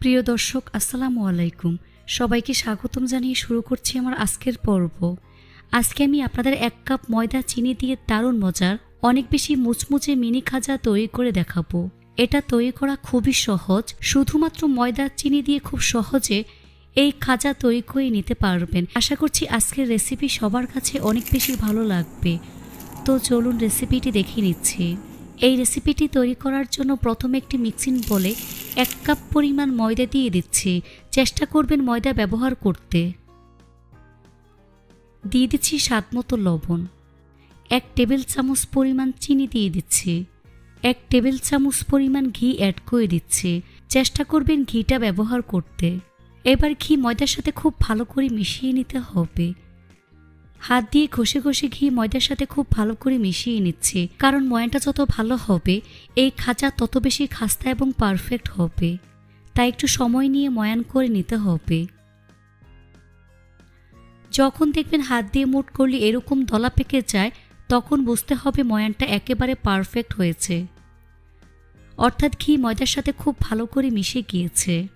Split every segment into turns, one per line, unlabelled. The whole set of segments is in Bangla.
প্রিয় দর্শক, আসসালামু আলাইকুম। সবাইকে স্বাগতম জানিয়ে শুরু করছি আমার আজকের পর্ব। আজকে আমি আপনাদের এক কাপ ময়দা চিনি দিয়ে দারুণ মজার, অনেক বেশি মুচমুচে মিনি খাজা তৈরি করে দেখাবো। এটা তৈরি করা খুবই সহজ, শুধুমাত্র ময়দা চিনি দিয়ে খুব সহজে এই খাজা তৈরি করে নিতে পারবেন। আশা করছি আজকের রেসিপি সবার কাছে অনেক বেশি ভালো লাগবে। তো চলুন রেসিপিটি দেখে নিচ্ছি। এই রেসিপিটি তৈরি করার জন্য প্রথমে একটি মিক্সিং বলে এক কাপ পরিমাণ ময়দা দিয়ে দিচ্ছি। চেষ্টা করবেন ময়দা ব্যবহার করতে। দিয়ে দিচ্ছি স্বাদ মতো লবণ। এক টেবিল চামচ পরিমাণ চিনি দিয়ে দিচ্ছি। এক টেবিল চামচ পরিমাণ ঘি অ্যাড করে দিচ্ছি। চেষ্টা করবেন ঘিটা ব্যবহার করতে। এবার ঘি ময়দার সাথে খুব ভালো করে মিশিয়ে নিতে হবে। হাত দিয়ে ঘষে ঘষে ঘি ময়দার সাথে খুব ভালো করে মিশিয়ে নিচ্ছি। কারণ ময়ানটা যত ভালো হবে, এই খাঁচা তত বেশি খাস্তা এবং পারফেক্ট হবে। তাই একটু সময় নিয়ে ময়ান করে নিতে হবে। যখন দেখবেন হাত দিয়ে মুট করলে এরকম দলা পেকে যায়, তখন বুঝতে হবে ময়ানটা একেবারে পারফেক্ট হয়েছে। অর্থাৎ ঘি ময়দার সাথে খুব ভালো করে মিশে গিয়েছে।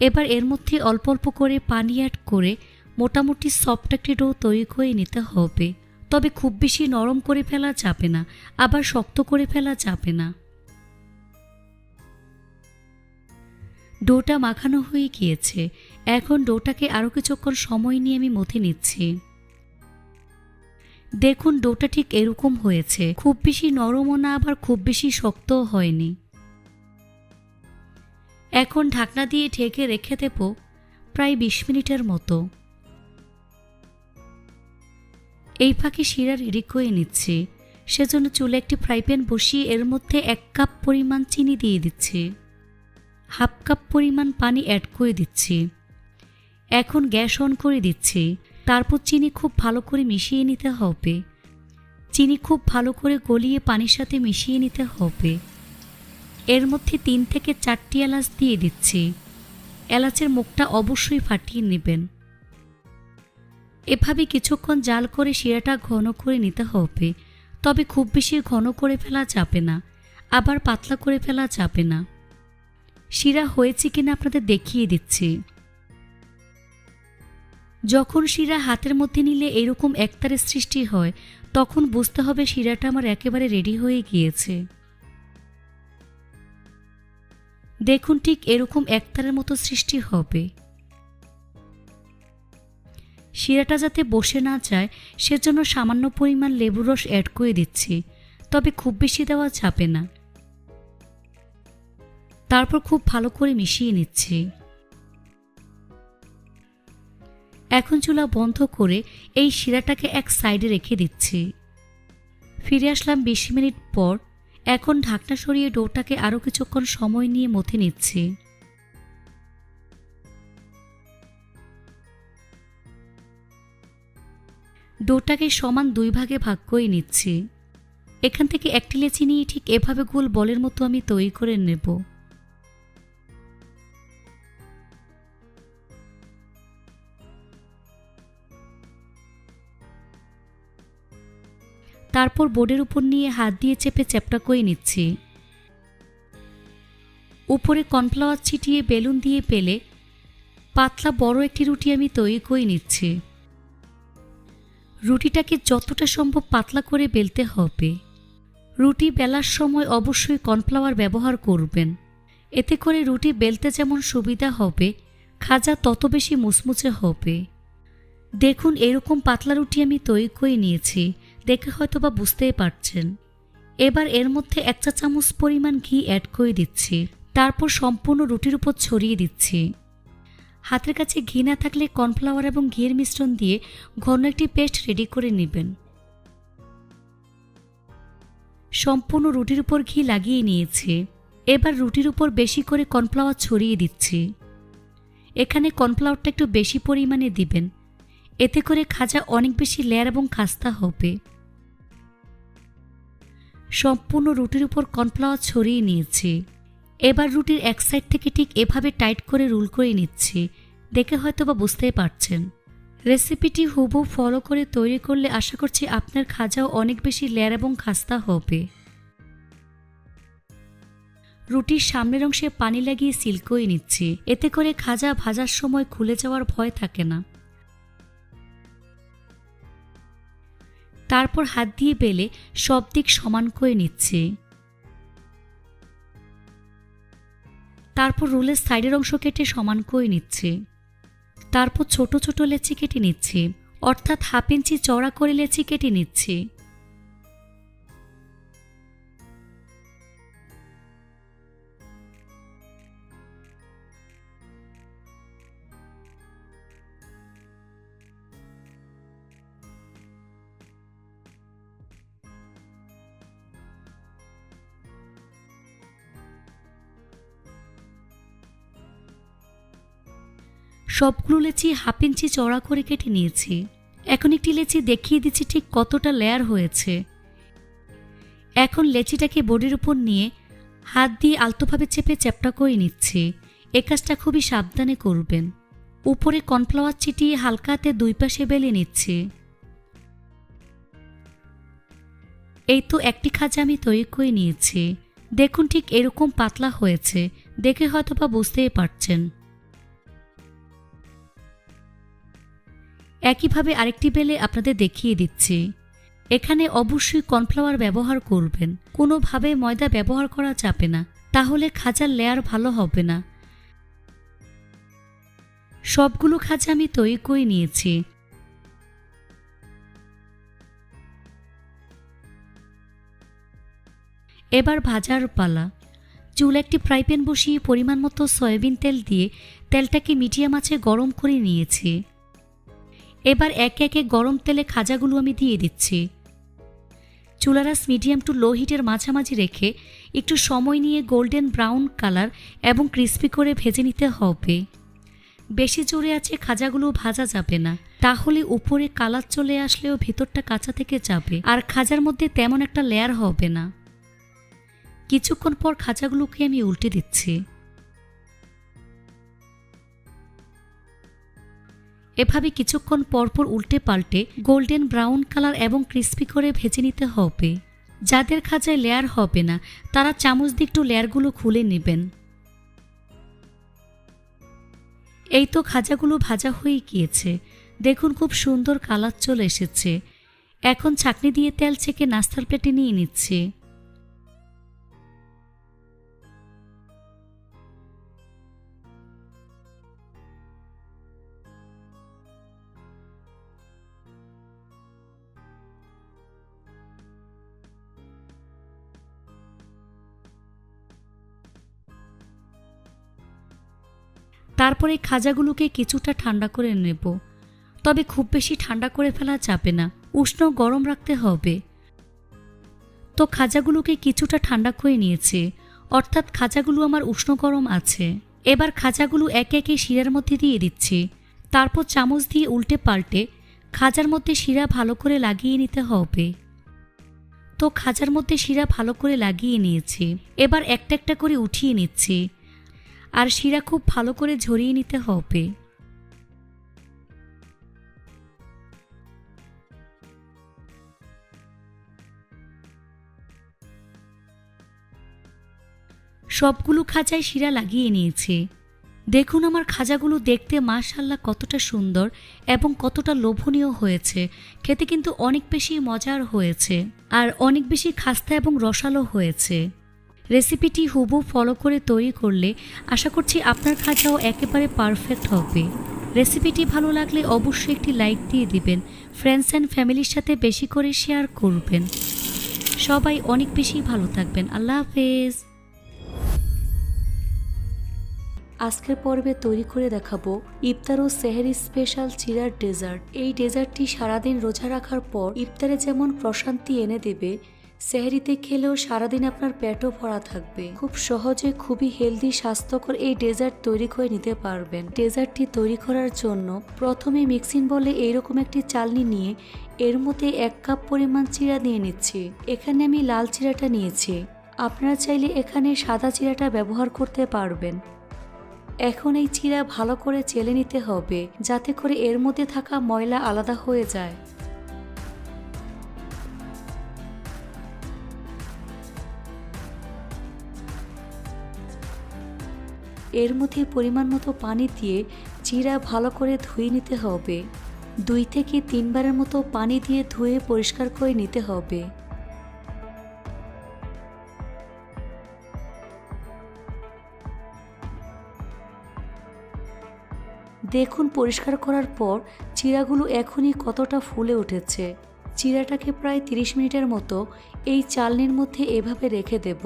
এবার এর মধ্যে অল্প অল্প করে পানি অ্যাড করে মোটামুটি সফট একটি ডো তৈরি করে নিতে হবে। তবে খুব বেশি নরম করে ফেলা যাবে না, আবার শক্ত করে ফেলা যাবে না। ডোটা মাখানো হয়ে গিয়েছে। এখন ডোটাকে আরও কিছুক্ষণ সময় নিয়ে আমি মথে নিচ্ছি। দেখুন ডোটা ঠিক এরকম হয়েছে। খুব বেশি নরমও না, আবার খুব বেশি শক্তও হয়নি। এখন ঢাকনা দিয়ে ঢেকে রেখে দেব প্রায় বিশ মিনিটের মতো। এই ফাঁকে শিরা রেডি করে নিচ্ছে। সেজন্য চুলে একটি ফ্রাই প্যান বসিয়ে এর মধ্যে এক কাপ পরিমাণ চিনি দিয়ে দিচ্ছে। হাফ কাপ পরিমাণ পানি অ্যাড করে দিচ্ছি। এখন গ্যাস অন করে দিচ্ছি। তারপর চিনি খুব ভালো করে মিশিয়ে নিতে হবে। চিনি খুব ভালো করে গলিয়ে পানির সাথে মিশিয়ে নিতে হবে। এর মধ্যে তিন থেকে চারটি এলাচ দিয়ে দিচ্ছি। এলাচের মুখটা অবশ্যই ফাটিয়ে নেবেন। এভাবে কিছুক্ষণ জাল করে শিরাটা ঘন করে নিতে হবে। তবে খুব বেশি ঘন করে ফেলা যাবে না। আবার পাতলা করে ফেলা যাবে না। শিরা হয়েছে কিনা আপনাদের দেখিয়ে দিচ্ছি। যখন শিরা হাতের মধ্যে নিলে এরকম একতারের সৃষ্টি হয়, তখন বুঝতে হবে শিরাটা আমার একেবারে রেডি হয়ে গিয়েছে। দেখুন ঠিক এরকম একতারের মতো সৃষ্টি হবে। শিরাটা যাতে বসে না যায়, সেজন্য সামান্য পরিমাণ লেবুর রস অ্যাড করে দিচ্ছি। তবে খুব বেশি দেওয়া যাবে না। তারপর খুব ভালো করে মিশিয়ে নিচ্ছি। এখন চুলা বন্ধ করে এই শিরাটাকে এক সাইডে রেখে দিচ্ছি। ফিরে আসলাম বিশ মিনিট পর। এখন ঢাকনা সরিয়ে ডোটাকে আরও কিছুক্ষণ সময় নিয়ে মথে নিচ্ছি। ডোটাকে সমান দুই ভাগে ভাগ করে নিচ্ছি। এখান থেকে একটি লেচি নিয়ে ঠিক এভাবে গোল বলের মতো আমি তৈরি করে নেব। তারপর বোর্ডের উপর নিয়ে হাত দিয়ে চেপে চ্যাপটা করে নিচ্ছি। উপরে কর্নফ্লাওয়ার ছিটিয়ে বেলুন দিয়ে পেলে পাতলা বড় একটি রুটি আমি তৈরি করে নিচ্ছি। রুটিটাকে যতটা সম্ভব পাতলা করে বেলতে হবে। রুটি বেলার সময় অবশ্যই কর্নফ্লাওয়ার ব্যবহার করবেন। এতে করে রুটি বেলতে যেমন সুবিধা হবে, খাজা তত বেশি মুচমুচে হবে। দেখুন, এরকম পাতলা রুটি আমি তৈরি করে নিয়েছি, দেখে হয়তো বা বুঝতেই পারছেন। এবার এর মধ্যে এক চা চামচ পরিমাণ ঘি অ্যাড করে দিচ্ছি। তারপর সম্পূর্ণ রুটির উপর ছড়িয়ে দিচ্ছি। হাতের কাছে ঘি না থাকলে কর্নফ্লাওয়ার এবং ঘিয়ের মিশ্রণ দিয়ে ঘন একটি পেস্ট রেডি করে নেবেন। সম্পূর্ণ রুটির উপর ঘি লাগিয়ে নিয়েছে। এবার রুটির উপর বেশি করে কর্নফ্লাওয়ার ছড়িয়ে দিচ্ছি। এখানে কর্নফ্লাওয়ারটা একটু বেশি পরিমাণে দিবেন। এতে করে খাজা অনেক বেশি লেয়ার এবং খাস্তা হবে। সম্পূর্ণ রুটির উপর কর্নফ্লাওয়ার ছড়িয়ে নিয়েছি। এবার রুটির এক সাইড থেকে ঠিক এভাবে টাইট করে রুল করে নিচ্ছি। দেখে হয়তো বা বুঝতেই পারছেন। রেসিপিটি হুবহু ফলো করে তৈরি করলে আশা করছি আপনার খাজাও অনেক বেশি লেয়ার এবং খাস্তা হবে। রুটির সামনের অংশে পানি লাগিয়ে সিল করে নিচ্ছি। এতে করে খাজা ভাজার সময় খুলে যাওয়ার ভয় থাকে না। তারপর হাত দিয়ে বেলে সব দিক সমান করে নিচ্ছি। তারপর রোলের সাইডের অংশ কেটে সমান করে নিচ্ছে? তারপর ছোট ছোট লেচি কেটে নিচ্ছে। অর্থাৎ হাফ ইঞ্চি চড়া করে লেচি কেটে নিচ্ছি। সবগুলো লেচি হাফ ইঞ্চি চড়া করে কেটে নিয়েছি। এখন একটি লেচি দেখিয়ে দিচ্ছি ঠিক কতটা লেয়ার হয়েছে। এখন লেচিটাকে বোর্ডের উপর নিয়ে হাত দিয়ে আলতোভাবে চেপে চ্যাপটা করে নিচ্ছি। এ কাজটা খুবই সাবধানে করবেন। উপরে কর্নফ্লাওয়ার চিটিয়ে হালকা হাতে দুই পাশে বেলে নিচ্ছি। এই তো একটি খাজা আমি তৈরি করে নিয়েছি। দেখুন ঠিক এরকম পাতলা হয়েছে। দেখে হয়তোবা বুঝতেই পারছেন। একইভাবে আরেকটি বেলে আপনাদের দেখিয়ে দিচ্ছি। এখানে অবশ্যই কর্নফ্লাওয়ার ব্যবহার করবেন। কোনোভাবে ময়দা ব্যবহার করা যাবে না। তাহলে খাজার লেয়ার ভালো হবে না। সবগুলো খাজা আমি তৈরি করে নিয়েছি। এবার ভাজার পালা। চুল একটি ফ্রাই প্যান বসিয়ে পরিমাণ মতো সয়াবিন তেল দিয়ে তেলটাকে মিডিয়াম আঁচে গরম করে নিয়েছি। এবার একে একে গরম তেলে খাজাগুলো আমি দিয়ে দিচ্ছি। চুলারাস মিডিয়াম টু লো হিটের মাঝামাঝি রেখে একটু সময় নিয়ে গোল্ডেন ব্রাউন কালার এবং ক্রিস্পি করে ভেজে নিতে হবে। বেশি জোরে আছে খাজাগুলো ভাজা যাবে না। তাহলে উপরে কালার চলে আসলেও ভেতরটা কাঁচা থেকে যাবে। আর খাজার মধ্যে তেমন একটা লেয়ার হবে না। কিছুক্ষণ পর খাজাগুলোকে আমি উল্টে দিচ্ছি। এভাবে কিছুক্ষণ পরপর উল্টে পাল্টে গোল্ডেন ব্রাউন কালার এবং ক্রিস্পি করে ভেজে নিতে হবে। যাদের খাঁচায় লেয়ার হবে না, তারা চামচ দিয়ে একটু লেয়ারগুলো খুলে নেবেন। এই তো খাজাগুলো ভাজা হয়ে গিয়েছে। দেখুন খুব সুন্দর কালার চলে এসেছে। এখন ছাকনি দিয়ে তেল ছেঁকে নাস্তার প্লেটে নিয়ে নিচ্ছে। তারপরে খাজাগুলোকে কিছুটা ঠান্ডা করে নেব। তবে খুব বেশি ঠান্ডা করে ফেলা যাবে না, উষ্ণ গরম রাখতে হবে। তো খাজাগুলোকে কিছুটা ঠান্ডা করে নিয়েছে, অর্থাৎ খাজাগুলো আমার উষ্ণ গরম আছে। এবার খাজাগুলো একে একে শিরার মধ্যে দিয়ে দিচ্ছি। তারপর চামচ দিয়ে উল্টে পাল্টে খাজার মধ্যে শিরা ভালো করে লাগিয়ে নিতে হবে। তো খাজার মধ্যে শিরা ভালো করে লাগিয়ে নিয়েছি। এবার একটা একটা করে উঠিয়ে নিচ্ছি। আর শিরা খুব ভালো করে ঝরিয়ে নিতে হবে। সবগুলো খাঁচায় শিরা লাগিয়ে নিয়েছে। দেখুন আমার খাজাগুলো দেখতে মাশাল্লাহ কতটা সুন্দর এবং কতটা লোভনীয় হয়েছে। খেতে কিন্তু অনেক বেশি মজার হয়েছে আর অনেক বেশি খাস্তা এবং রসালো হয়েছে। রেসিপিটি হুবু ফলো করে তৈরি করলে আশা করছি আপনার খাজাও একেবারে পারফেক্ট হবে। রেসিপিটি ভালো লাগলে অবশ্যই একটি লাইক দিয়ে দিবেন ফ্রেন্ডস অ্যান্ড ফ্যামিলির সাথে বেশি করে শেয়ার করবেন। সবাই অনেক বেশি ভালো থাকবেন, আল্লাহ হাফেজ। আজকের পর্বে তৈরি করে দেখাবো ইফতার ও সেহেরি স্পেশাল চিরার ডেজার্ট এই ডেজার্টটি সারাদিন রোজা রাখার পর ইফতারে যেমন প্রশান্তি এনে দেবে সেহরিতে খেলেও সারাদিন আপনার পেটও ভরা থাকবে। খুব সহজে খুবই হেলদি, স্বাস্থ্যকর এই ডেজার্ট তৈরি করে নিতে পারবেন। ডেজার্টটি তৈরি করার জন্য প্রথমে মিক্সিং বলে এইরকম একটি চালনি নিয়ে এর মধ্যে এক কাপ পরিমাণ চিরা নিয়ে নিচ্ছি। এখানে আমি লাল চিরাটা নিয়েছি। আপনারা চাইলে এখানে সাদা চিরাটা ব্যবহার করতে পারবেন। এখন এই চিরা ভালো করে চেলে নিতে হবে, যাতে করে এর মধ্যে থাকা ময়লা আলাদা হয়ে যায়। এর মধ্যে পরিমাণ মতো পানি দিয়ে চিরা ভালো করে ধুয়ে নিতে হবে। দুই থেকে তিনবারের মতো পানি দিয়ে ধুয়ে পরিষ্কার করে নিতে হবে। দেখুন, পরিষ্কার করার পর চিরাগুলো এখনই কতটা ফুলে উঠেছে। চিরাটাকে প্রায় 30 মিনিটের মতো এই চালনির মধ্যে এভাবে রেখে দেব।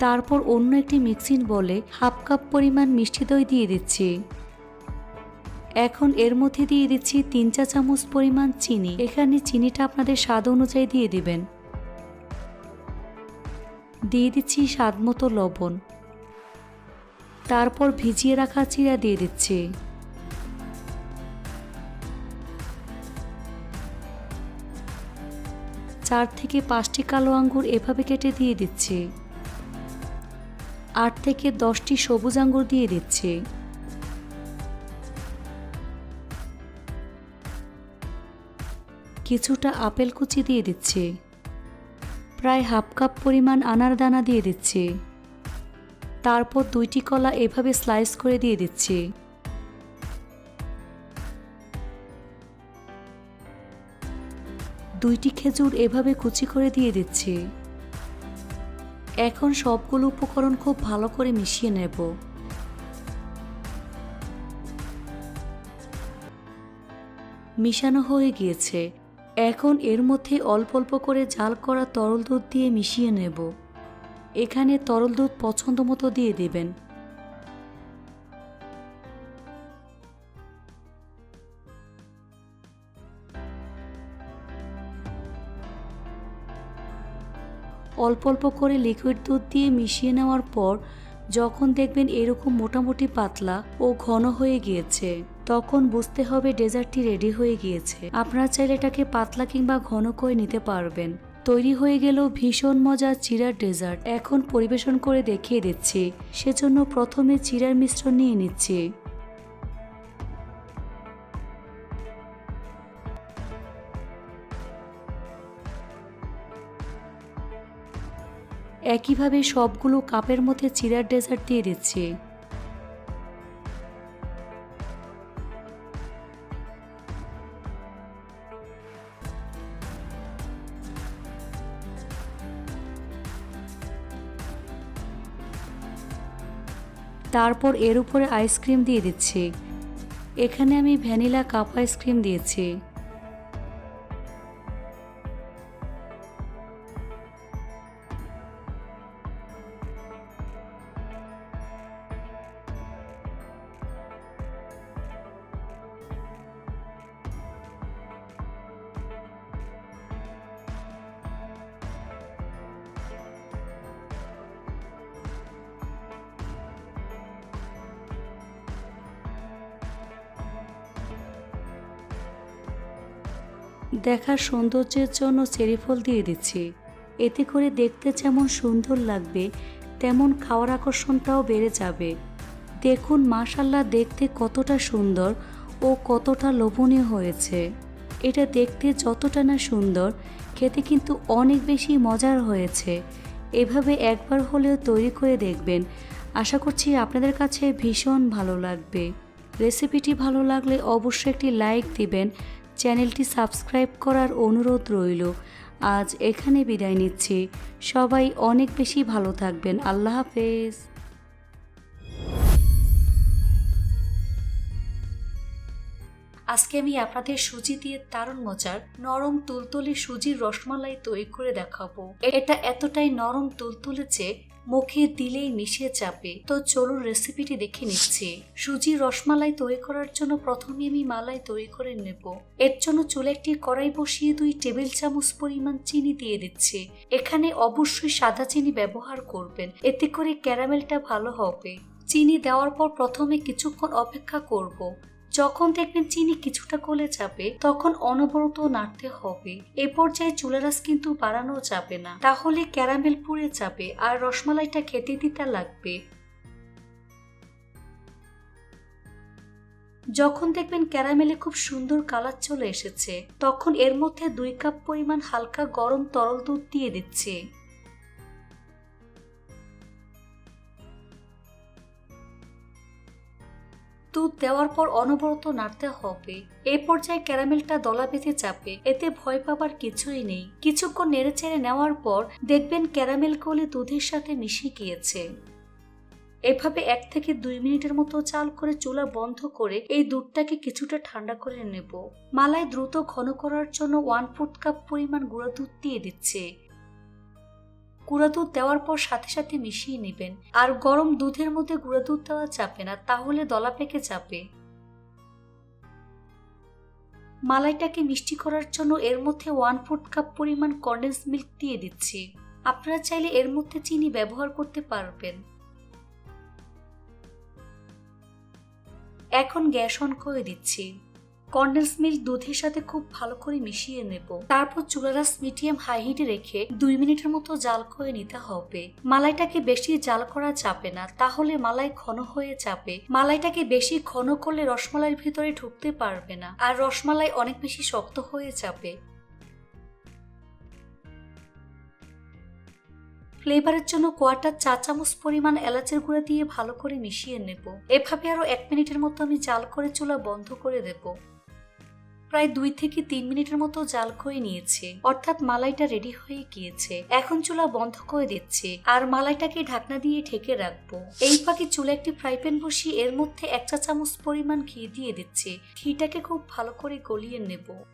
তারপর অন্য একটি মিক্সিং বলে হাফ কাপ পরিমাণ মিষ্টি দই দিয়ে দিচ্ছি। এখন এর মধ্যে দিয়ে দিচ্ছি তিন চা চামচ পরিমাণ চিনি। এখানে চিনিটা আপনাদের স্বাদ অনুযায়ী দিয়ে দিবেন। দিয়ে দিচ্ছি স্বাদ মতো লবণ। তারপর ভিজিয়ে রাখা চিরা দিয়ে দিচ্ছি। চার থেকে পাঁচটি কালো আঙ্গুর এভাবে কেটে দিয়ে দিচ্ছি। আট থেকে দশটি সবুজ আঙ্গুর দিয়ে দিচ্ছি। কিছুটা আপেল কুচি দিয়ে দিচ্ছি। প্রায় হাফ কাপ পরিমাণ আনার দানা দিয়ে দিচ্ছি। তারপর দুইটি কলা এভাবে স্লাইস করে দিয়ে দিচ্ছি। দুইটি খেজুর এভাবে কুচি করে দিয়ে দিচ্ছি। এখন সবগুলো উপকরণ খুব ভালো করে মিশিয়ে নেব। মিশানো হয়ে গিয়েছে। এখন এর মধ্যে অল্প অল্প করে জাল করা তরল দুধ দিয়ে মিশিয়ে নেব। এখানে তরল দুধ পছন্দ মতো দিয়ে দেবেন। অল্প অল্প করে লিকুইড দুধ দিয়ে মিশিয়ে নেওয়ার পর যখন দেখবেন এরকম মোটামুটি পাতলা ও ঘন হয়ে গিয়েছে, তখন বুঝতে হবে ডেজার্টটি রেডি হয়ে গিয়েছে। আপনারা চাইলে এটাকে পাতলা কিংবা ঘন করে নিতে পারবেন। তৈরি হয়ে গেল ভীষণ মজার চিরার ডেজার্ট। এখন পরিবেশন করে দেখিয়ে দিচ্ছি। সেজন্য প্রথমে চিরার মিশ্রণ নিয়ে নিচ্ছি। একইভাবে সবগুলো কাপের মধ্যে চিরার ডেজার্ট দিয়ে দিচ্ছি। তারপর এর উপরে আইসক্রিম দিয়ে দিচ্ছি। এখানে আমি ভ্যানিলা কাপ আইসক্রিম দিয়েছি। দেখার সৌন্দর্যের জন্য চেরি ফল দিয়ে দিচ্ছি। এতে করে দেখতে যেমন সুন্দর লাগবে, তেমন খাওয়ার আকর্ষণটাও বেড়ে যাবে। দেখুন মাশাল্লাহ দেখতে কতটা সুন্দর ও কতটা লোভনীয় হয়েছে। এটা দেখতে যতটা না সুন্দর, খেতে কিন্তু অনেক বেশি মজার হয়েছে। এভাবে একবার হলেও তৈরি করে দেখবেন। আশা করছি আপনাদের কাছে ভীষণ ভালো লাগবে। রেসিপিটি ভালো লাগলে অবশ্যই একটি লাইক দিবেন চ্যানেলটি সাবস্ক্রাইব করার অনুরোধ রইল। আজ এখানে বিদায় নিচ্ছি। সবাই অনেক বেশি ভালো থাকবেন। আল্লাহ হাফেজ। আজকে আমি আপনাদের সুজি দিয়ে দারুণ মজার নরম তুলতুলে সুজির রসমালাই তৈরি করে দেখাবো। এটা এতটাই নরম তুলতুলে যে মুখে দিলেই মিশে যাবে। তো চলুন রেসিপিটি দেখে নিচ্ছি। সুজির রসমালাই তৈরি করার জন্য প্রথমে আমি মালাই তৈরি করে নেব। এর জন্য চুলে একটি কড়াই বসিয়ে দুই টেবিল চামচ পরিমাণ চিনি দিয়ে দিচ্ছি। এখানে অবশ্যই সাদা চিনি ব্যবহার করবেন। এতে করে ক্যারামেলটা ভালো হবে। চিনি দেওয়ার পর প্রথমে কিছুক্ষণ অপেক্ষা করব। যখন দেখবেন চিনি কিছুটা গলে যাবে, তখন অনবরত নাড়তে হবে। এ পর্যায়ে চুলার আঁচ কিন্তু বাড়ানো যাবে না। তাহলে ক্যারামেল পুড়ে যাবে আর রসমালাইটা খেতে দিতে লাগবে। যখন দেখবেন ক্যারামেলে খুব সুন্দর কালার চলে এসেছে, তখন এর মধ্যে দুই কাপ পরিমাণ হালকা গরম তরল দুধ দিয়ে দিচ্ছে। দেওয়ার পর অনবরত নাড়তে হবে। এ পর্যায়ে ক্যারামেলটা দলা বেঁধে চাপে। এতে ভয় পাবার কিছুই নেই। কিছুক্ষণ নেড়ে চেড়ে নেওয়ার পর দেখবেন ক্যারামেল গলে দুধের সাথে মিশে গিয়েছে। এভাবে এক থেকে দুই মিনিটের মতো চাল করে চুলা বন্ধ করে এই দুধটাকে কিছুটা ঠান্ডা করে নেব। মালাই দ্রুত ঘন করার জন্য ওয়ান ফোর্থ কাপ পরিমাণ গুঁড়া দুধ দিয়ে দিচ্ছে। গুঁড়া দুধ দেওয়ার পর সাথে সাথে মিশিয়ে নেবেন। আর গরম দুধের মধ্যে গুঁড়া দুধ দেওয়া চাপে না, তাহলে দলা পেকে যাবে। মালাইটাকে মিষ্টি করার জন্য এর মধ্যে ওয়ান ফোর্থ কাপ পরিমাণ কন্ডেন্স মিল্ক দিয়ে দিচ্ছি। আপনারা চাইলে এর মধ্যে চিনি ব্যবহার করতে পারবেন। এখন গ্যাস অন করে দিচ্ছি। কন্ডেন্স মিল্ক দুধের সাথে খুব ভালো করে মিশিয়ে নেব। তারপর চুলারাস মিডিয়াম হাই হিটে রেখে দুই মিনিটের মতো জাল করে নিতে হবে। মালাইটাকে বেশি জাল করা যাবে না, তাহলে মালাই ঘন হয়ে যাবে। মালাইটাকে বেশি ঘন করলে রসমালাইয়ের ভিতরে ঢুকতে পারবে না, আর রসমালাই অনেক বেশি শক্ত হয়ে যাবে। ফ্লেভারের জন্য কোয়াটার চা চামচ পরিমাণ এলাচের গুঁড়া দিয়ে ভালো করে মিশিয়ে নেব। এভাবে আরও এক মিনিটের মতো আমি জাল করে চুলা বন্ধ করে দেব। প্রায় দুই থেকে তিন মিনিটের মতো জাল করে নিয়েছে। অর্থাৎ মালাইটা রেডি হয়ে গিয়েছে। এখন চুলা বন্ধ করে দিচ্ছে। আর মালাইটাকে ঢাকনা দিয়ে ঢেকে রাখব। এই ফাঁকে চুলা একটি ফ্রাই প্যান বসিয়ে এর মধ্যে এক চা চামচ পরিমাণ ঘি দিয়ে দিচ্ছে। ঘিটাকে খুব ভালো করে গলিয়ে নেব।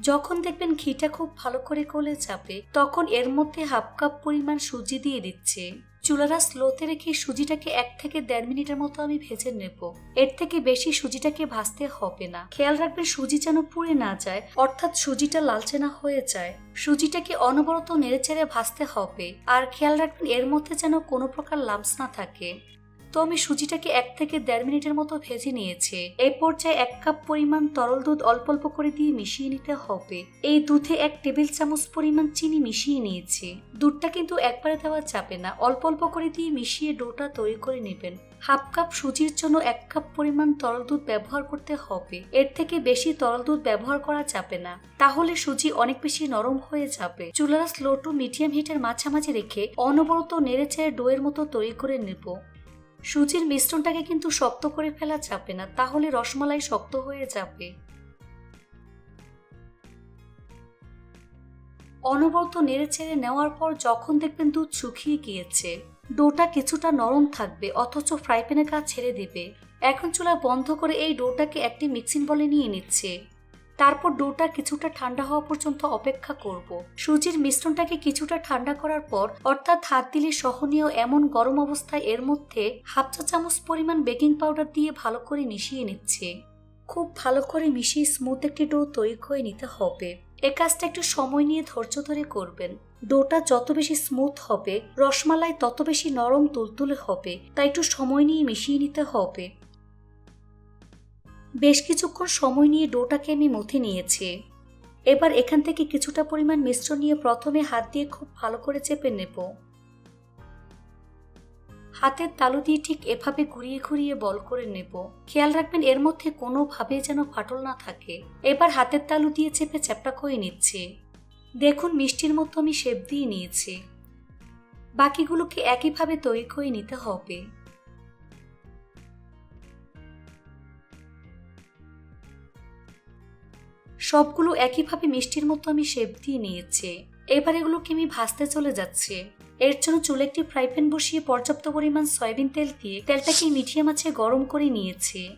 যখন দেখবেন ঘিটা খুব ভালো করে গলে যাবে, তখন এর মধ্যে হাফ কাপ পরিমাণ সুজি দিয়ে দিচ্ছে। চুলারা স্লোতে রেখে সুজিটাকে এক থেকে দেড় মিনিটের মতো আমি ভেজে নেব। এর থেকে বেশি সুজিটাকে ভাজতে হবে না। খেয়াল রাখবেন সুজি যেন পুড়ে না যায়, অর্থাৎ সুজিটা লালচে না হয়ে যায়। সুজিটাকে অনবরত নেড়েচেড়ে ভাজতে হবে। আর খেয়াল রাখবেন এর মধ্যে যেন কোনো প্রকার লাম্পস না থাকে। তো আমি সুজিটাকে এক থেকে দেড় মিনিটের মতো ভেজে নিয়েছি। এই পর্যায়ে এক কাপ পরিমাণ তরল দুধ অল্প অল্প করে দিয়ে মিশিয়ে নিতে হবে। এই দুধে এক টেবিল চামচ পরিমাণ চিনি মিশিয়ে নিয়েছি। দুধটা কিন্তু একবারে দেওয়া যাবে না। অল্প অল্প করে দিয়ে মিশিয়ে ডোটা তৈরি করে নেবেন। হাফ কাপ সুজির জন্য এক কাপ পরিমাণ তরল দুধ ব্যবহার করতে হবে। এর থেকে বেশি তরল দুধ ব্যবহার করা যাবে না। তাহলে সুজি অনেক বেশি নরম হয়ে যাবে। চুলারা স্লো টু মিডিয়াম হিটের মাঝামাঝি রেখে অনবরত নেড়ে চেড়ে ডোয়ের মতো তৈরি করে নেব। সুজির মিশ্রণটাকে কিন্তু শক্ত করে ফেলা যাবে না, তাহলে রসমালাই শক্ত হয়ে যাবে। অনবরত নেড়ে ছেড়ে নেওয়ার পর যখন দেখবেন দুধ শুকিয়ে গিয়েছে, ডোটা কিছুটা নরম থাকবে, অথচ ফ্রাই প্যানে কাজ ছেড়ে দেবে। এখন চুলা বন্ধ করে এই ডোটাকে একটি মিক্সিং বলে নিয়ে নিচ্ছে। তারপর ডোটা কিছুটা ঠান্ডা হওয়া পর্যন্ত অপেক্ষা করব। সুজির মিশ্রণটাকে কিছুটা ঠান্ডা করার পর অর্থাৎ হাত দিলে সহনীয় এমন গরম অবস্থায় এর মধ্যে হাফ চা চামচ পরিমাণ বেকিং পাউডার দিয়ে ভালো করে মিশিয়ে নিচ্ছে। খুব ভালো করে মিশিয়ে স্মুথ একটি ডো তৈরি করে নিতে হবে। এ কাজটা একটু সময় নিয়ে ধৈর্য ধরে করবেন। ডোটা যত বেশি স্মুথ হবে, রসমালাই তত বেশি নরম তুলতুলে হবে, তাই একটু সময় নিয়ে মিশিয়ে নিতে হবে। বেশ কিছুক্ষণ সময় নিয়ে ডোটাকে আমি মথে নিয়েছি। এবার এখান থেকে কিছুটা পরিমাণ মিশ্রণ নিয়ে প্রথমে হাত দিয়ে খুব ভালো করে চেপে নেব। হাতের তালু দিয়ে ঠিক এভাবে ঘুরিয়ে ঘুরিয়ে বল করে নেব। খেয়াল রাখবেন এর মধ্যে কোনোভাবে যেন ফাটল না থাকে। এবার হাতের তালু দিয়ে চেপে চ্যাপটা করে নিচ্ছে। দেখুন মিষ্টির মতো আমি শেপ দিয়ে নিয়েছি। বাকিগুলোকে একইভাবে তৈরি করে নিতে হবে। সবগুলো একইভাবে মিষ্টির মতো আমি শেপ দিয়ে নিয়েছি। এবার এগুলোকে আমি ভাজতে চলে যাচ্ছে। এর জন্য চুলে একটি ফ্রাই প্যান বসিয়ে পর্যাপ্ত পরিমাণ সয়াবিন তেল দিয়ে তেলটাকে মিডিয়াম মাছে গরম করে নিয়েছে।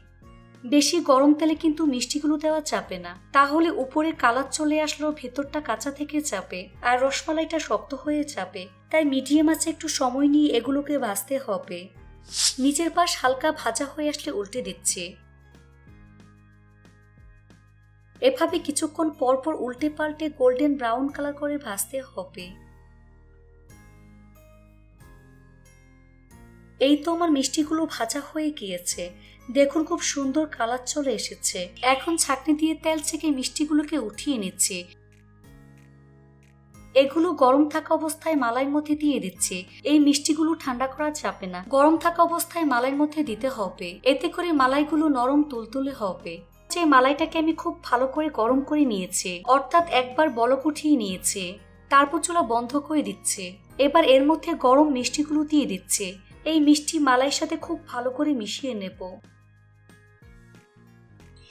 বেশি গরম তেলে কিন্তু মিষ্টিগুলো দেওয়া চাপে না। তাহলে উপরে কালার চলে আসলেও ভেতরটা কাঁচা থেকে চাপে আর রসমালাইটা শক্ত হয়ে চাপে তাই মিডিয়াম আছে একটু সময় নিয়ে এগুলোকে ভাজতে হবে। নিচের পাশ হালকা ভাজা হয়ে আসলে উল্টে দিচ্ছে। এভাবে কিছুক্ষণ পরপর উল্টে পাল্টে গোল্ডেন ব্রাউন কালার করে ভাজতে হবে। এই তো আমার মিষ্টিগুলো ভাজা হয়ে গিয়েছে। দেখুন খুব সুন্দর কালার চলে এসেছে। এখন ছাকনি দিয়ে তেল থেকে মিষ্টিগুলোকে উঠিয়ে নিচ্ছে। এগুলো গরম থাকা অবস্থায় মালাইয়ের মধ্যে দিয়ে দিচ্ছে। এই মিষ্টিগুলো ঠান্ডা করা যাবে না। গরম থাকা অবস্থায় মালাইয়ের মধ্যে দিতে হবে। এতে করে মালাইগুলো নরম তুলতুলে হবে। যে মালাইটাকে আমি খুব ভালো করে গরম করে নিয়েছি। অর্থাৎ একবার বলক উঠিয়ে নিয়েছে। তারপর চুলা বন্ধ করে দিচ্ছে। এবার এর মধ্যে গরম মিষ্টিগুলো দিয়ে দিচ্ছে। এই মিষ্টি মালাইয়ের সাথে খুব ভালো করে মিশিয়ে নেব।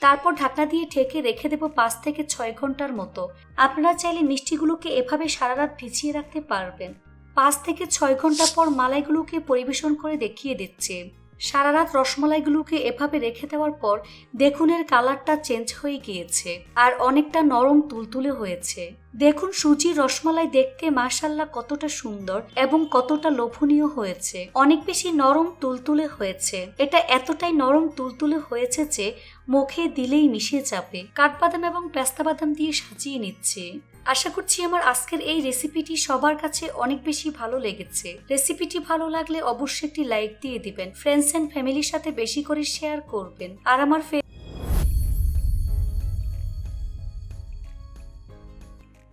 তারপর ঢাকনা দিয়ে ঢেকে রেখে দেবো পাঁচ থেকে ছয় ঘণ্টার মতো। আপনারা চাইলে মিষ্টিগুলোকে এভাবে সারা রাত ভিজিয়ে রাখতে পারবেন। পাঁচ থেকে ছয় ঘণ্টা পর মালাইগুলোকে পরিবেশন করে দেখিয়ে দিচ্ছে। সারা রাত রসমালাইগুলোকে এভাবে রেখে দেওয়ার পর দেখুনের কালারটা চেঞ্জ হয়ে গিয়েছে আর অনেকটা নরম তুলতুলে হয়েছে। দেখুন সুজির রসমালাই দেখতে মাশাল্লাহ কতটা সুন্দর এবং কতটা লোভনীয় হয়েছে। অনেক বেশি নরম তুলতুলে হয়েছে। এটা এতটাই নরম তুলতুলে হয়েছে যে মুখে দিলেই মিশে যাবে। কাঠবাদাম এবং পেস্তা বাদাম দিয়ে সাজিয়ে নিচ্ছে। আশা করছি আমার আজকের এই রেসিপিটি সবার কাছে অনেক বেশি ভালো লেগেছে। রেসিপিটি ভালো লাগলে অবশ্যই একটি লাইক দিয়ে দিবেন। ফ্রেন্ডস অ্যান্ড ফ্যামিলির সাথে বেশি করে শেয়ার করবেন। আর আমার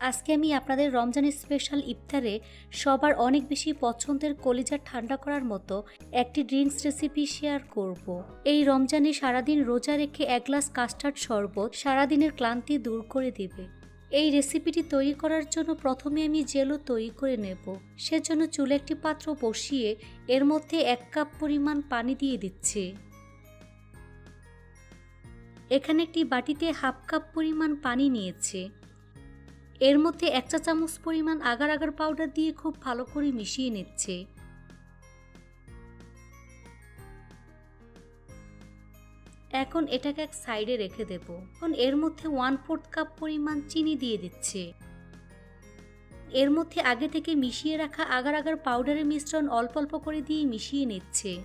আজকে আমি আপনাদের রমজানের স্পেশাল ইফতারে সবার অনেক বেশি পছন্দের কলিজা ঠান্ডা করার মতো একটি ড্রিঙ্কস রেসিপি শেয়ার করব। এই রমজানে সারাদিন রোজা রেখে এক গ্লাস কাস্টার্ড শরবত সারাদিনের ক্লান্তি দূর করে দিবে। এই রেসিপিটি তৈরি করার জন্য প্রথমে আমি জেলো তৈরি করে নেব। সেজন্য চুলে একটি পাত্র বসিয়ে এর মধ্যে এক কাপ পরিমাণ পানি দিয়ে দিচ্ছি। এখানে একটি বাটিতে হাফ কাপ পরিমাণ পানি নিয়েছে। এর মধ্যে এক চা চামচ পরিমাণ আগার আগার পাউডার দিয়ে খুব ভালো করে মিশিয়ে নিচ্ছে। এখন এটাকে এক সাইডে রেখে দেব। এখন এর মধ্যে ওয়ান ফোর্থ কাপ পরিমাণ চিনি দিয়ে দিচ্ছে। এর মধ্যে আগে থেকে মিশিয়ে রাখা আগার আগার পাউডারের মিশ্রণ অল্প অল্প করে দিয়ে মিশিয়ে নিচ্ছে।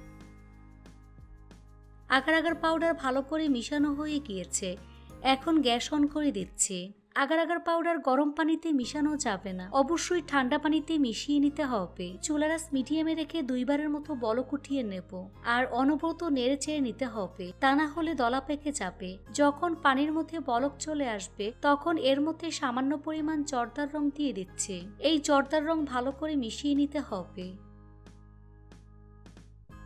আগার আগার পাউডার ভালো করে মিশানো হয়ে গিয়েছে। এখন গ্যাস অন করে দিচ্ছে। আগার আগার পাউডার গরম পানিতে মিশানো যাবে না। অবশ্যই ঠান্ডা পানিতে মিশিয়ে নিতে হবে। চুলারাস মিডিয়ামে রেখে দুইবারের মতো বলক উঠিয়ে নেব। আর অনবরত নেড়ে চেড়ে নিতে হবে। তা না হলে দলা পেকে যাবে। যখন পানির মধ্যে বলক চলে আসবে, তখন এর মধ্যে সামান্য পরিমাণ জর্দার রং দিয়ে দিচ্ছে। এই জর্দার রং ভালো করে মিশিয়ে নিতে হবে।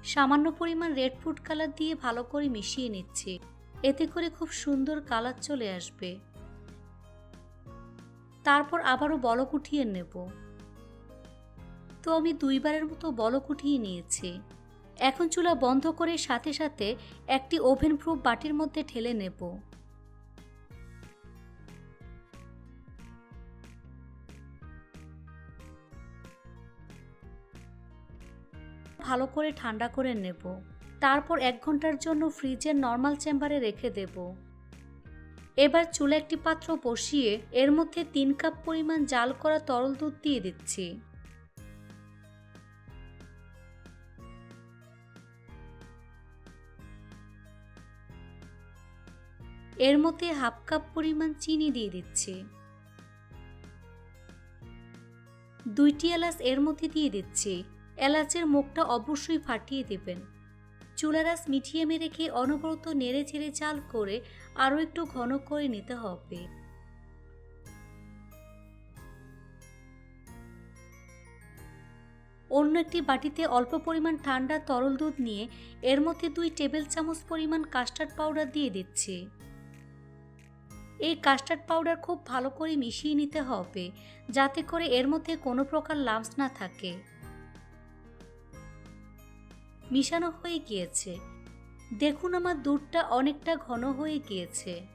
সামান্য পরিমাণ রেড ফুড কালার দিয়ে ভালো করে মিশিয়ে নিচ্ছে। এতে করে খুব সুন্দর কালার চলে আসবে। তারপর আবারও বলক উঠিয়ে নেব। তো আমি দুইবারের মতো বলক উঠিয়ে নিয়েছি। এখন চুলা বন্ধ করে সাথে সাথে একটি ওভেন প্রুফ বাটির মধ্যে ঢেলে নেব। ভালো করে ঠান্ডা করে নেব। তারপর এক ঘণ্টার জন্য ফ্রিজের নর্মাল চেম্বারে রেখে দেব। এবার চুলে একটি পাত্র বসিয়ে এর মধ্যে তিন কাপ পরিমাণ জাল করা তরল দুধ দিয়ে দিচ্ছি। এর মধ্যে হাফ কাপ পরিমাণ চিনি দিয়ে দিচ্ছি। দুইটি এলাচ এর মধ্যে দিয়ে দিচ্ছি। এলাচের মুখটা অবশ্যই ফাটিয়ে দেবেন। চুলারাস মিঠিয়ে রেখে অনবরত নেড়ে ছেড়ে চাল করে আরও একটু ঘন করে নিতে হবে। অন্য একটি বাটিতে অল্প পরিমাণ ঠান্ডা তরল দুধ নিয়ে এর মধ্যে দুই টেবিল চামচ পরিমাণ কাস্টার্ড পাউডার দিয়ে দিচ্ছি। এই কাস্টার্ড পাউডার খুব ভালো করে মিশিয়ে নিতে হবে, যাতে করে এর মধ্যে কোনো প্রকার লাম্পস না থাকে। মিশানো হয়ে গিয়েছে। দেখুন আমার দুধটা অনেকটা ঘন হয়ে গিয়েছে।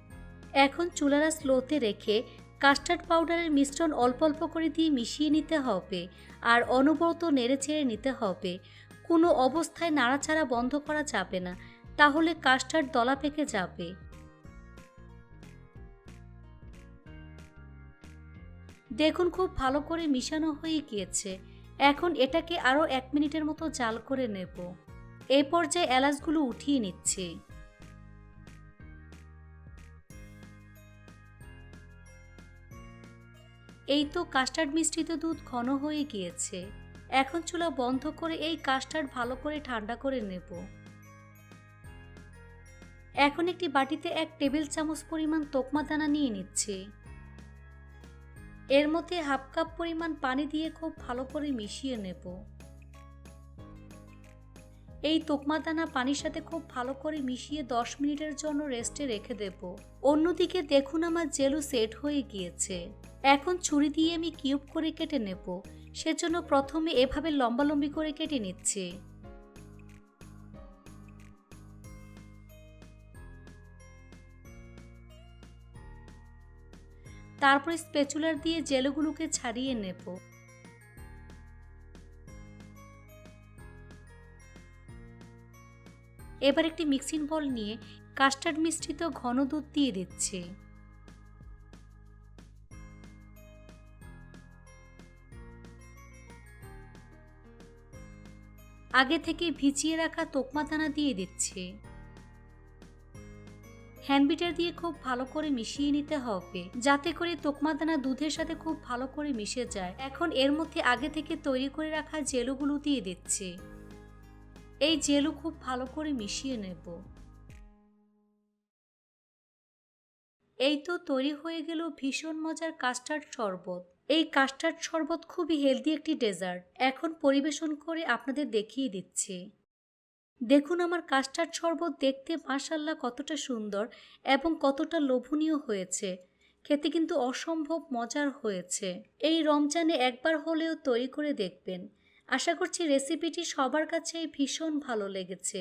এখন চুলারা স্লোতে রেখে কাস্টার্ড পাউডারের মিশ্রণ অল্প অল্প করে দিয়ে মিশিয়ে নিতে হবে আর অনবরত নেড়ে ছেড়ে নিতে হবে। কোনো অবস্থায় নাড়াচাড়া বন্ধ করা যাবে না, তাহলে কাস্টার্ড দলা পেকে যাবে। দেখুন খুব ভালো করে মিশানো হয়ে গিয়েছে। এখন এটাকে আরও এক মিনিটের মতো জাল করে নেব। এই পর্যায়ে এলাচগুলো উঠিয়ে নিচ্ছি। এই তো কাস্টার্ড মিশ্রিত দুধ ঘন হয়ে গিয়েছে। এখন চুলা বন্ধ করে এই কাস্টার্ড ভালো করে ঠান্ডা করে নেব। এখন একটি বাটিতে এক টেবিল চামচ পরিমাণ তোকমা দানা নিয়ে নিচ্ছি। এর মধ্যে হাফ কাপ পরিমাণ পানি দিয়ে খুব ভালো করে মিশিয়ে নেব। এই তোকমা দানা পানির সাথে খুব ভালো করে মিশিয়ে দশ মিনিটের জন্য রেস্টে রেখে দেব। অন্যদিকে দেখুন আমার জেলু সেট হয়ে গিয়েছে। এখন ছুরি দিয়ে আমি কিউব করে কেটে নেব। সেজন্য প্রথমে এভাবে লম্বালম্বি করে কেটে নিচ্ছি। তারপরে স্পেচুলার দিয়ে জেলোগুলোকে ছাড়িয়ে নেব। এবার একটি মিক্সিং বল নিয়ে কাস্টার্ড মিশ্রিত ঘন দুধ দিয়ে দিচ্ছি। আগে থেকে ভিজিয়ে রাখা তোকমা দানা দিয়ে দিচ্ছি। হ্যান্ডবিটার দিয়ে খুব ভালো করে মিশিয়ে নিতে হবে। যাতে করে তোকমা দানা দুধের সাথে খুব ভালো করে মিশে যায়। এখন এর মধ্যে আগে থেকে তৈরি করে রাখা জেলুগুলো দিয়ে দিচ্ছি। এই জেলু খুব ভালো করে মিশিয়ে নেব। এই তো তৈরি হয়ে গেল ভীষণ মজার কাস্টার্ড শরবত। এই কাস্টার্ড শরবত খুবই হেলদি একটি ডেজার্ট। এখন পরিবেশন করে আপনাদের দেখিয়ে দিচ্ছি। দেখুন আমার কাস্টার্ড শরবত দেখতে মাশাল্লাহ কতটা সুন্দর এবং কতটা লোভনীয় হয়েছে। খেতে কিন্তু অসম্ভব মজার হয়েছে। এই রমজানে একবার হলেও তৈরি করে দেখবেন। আশা করছি রেসিপিটি সবার কাছেই ভীষণ ভালো লেগেছে।